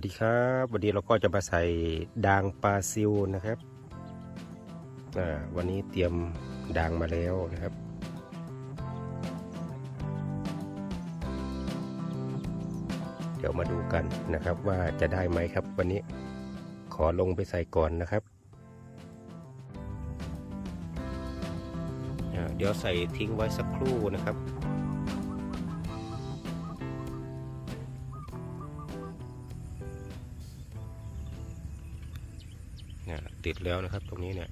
สวัสดีครับวันนี้เราก็จะมาใส่ด่างปลาซิวนะครับวันนี้เตรียมด่างมาแล้วนะครับ เดี๋ยวมาดูกันนะครับว่าจะได้ไหมครับ วันนี้ขอลงไปใส่ก่อนนะครับ เดี๋ยวใส่ทิ้งไว้สักครู่นะครับ เนี่ยติดแล้วนะครับตรงนี้เนี่ย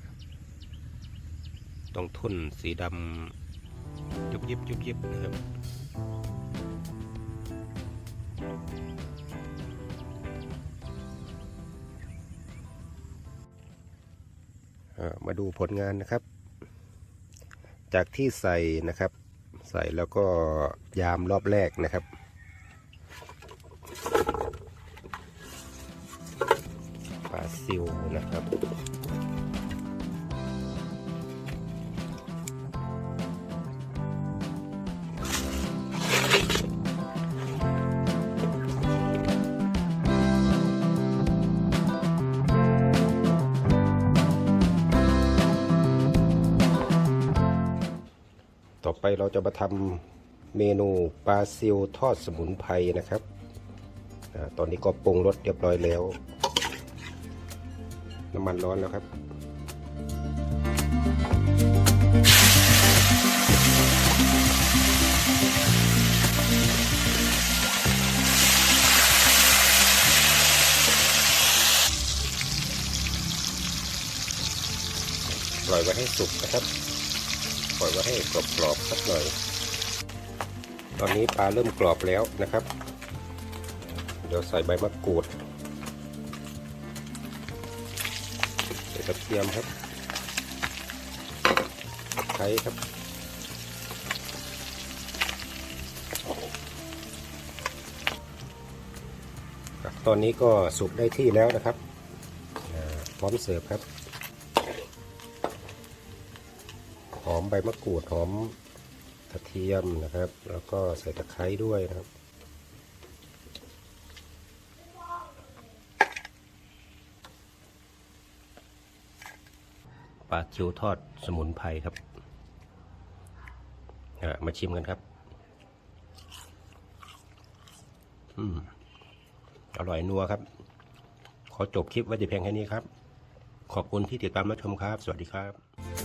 ต้องทุ่นสีดำยุบยิบยุบยิบนะครับมาดูผลงานนะครับ จากที่ใส่นะครับ ใส่แล้วก็ยามรอบแรกนะครับ ปลาซิวนะครับต่อไปเราจะมาทำเมนูปลาซิวทอดสมุนไพรนะครับ ตอนนี้ก็ปรุงรสเรียบร้อยแล้ว น้ำมันร้อนแล้วครับ ปล่อยไว้ให้สุกนะครับ ปล่อยไว้ให้กรอบๆสักหน่อย ตอนนี้ปลาเริ่มกรอบแล้วนะครับ เดี๋ยวใส่ใบมะกรูด กระเทียมครับไคร้ครับตอนนี้ก็สุกได้ที่แล้วนะครับ พร้อมเสิร์ฟครับ หอมใบมะกรูดหอมกระเทียมนะครับ แล้วก็ใส่ตะไคร้ด้วยนะครับ ปลาคิวทอดสมุนไพรครับมาชิมกันครับ อืม อร่อยนัวครับ ขอจบคลิปไว้แต่เพียงแค่นี้ครับ ขอบคุณที่ติดตามรับชมครับ สวัสดีครับ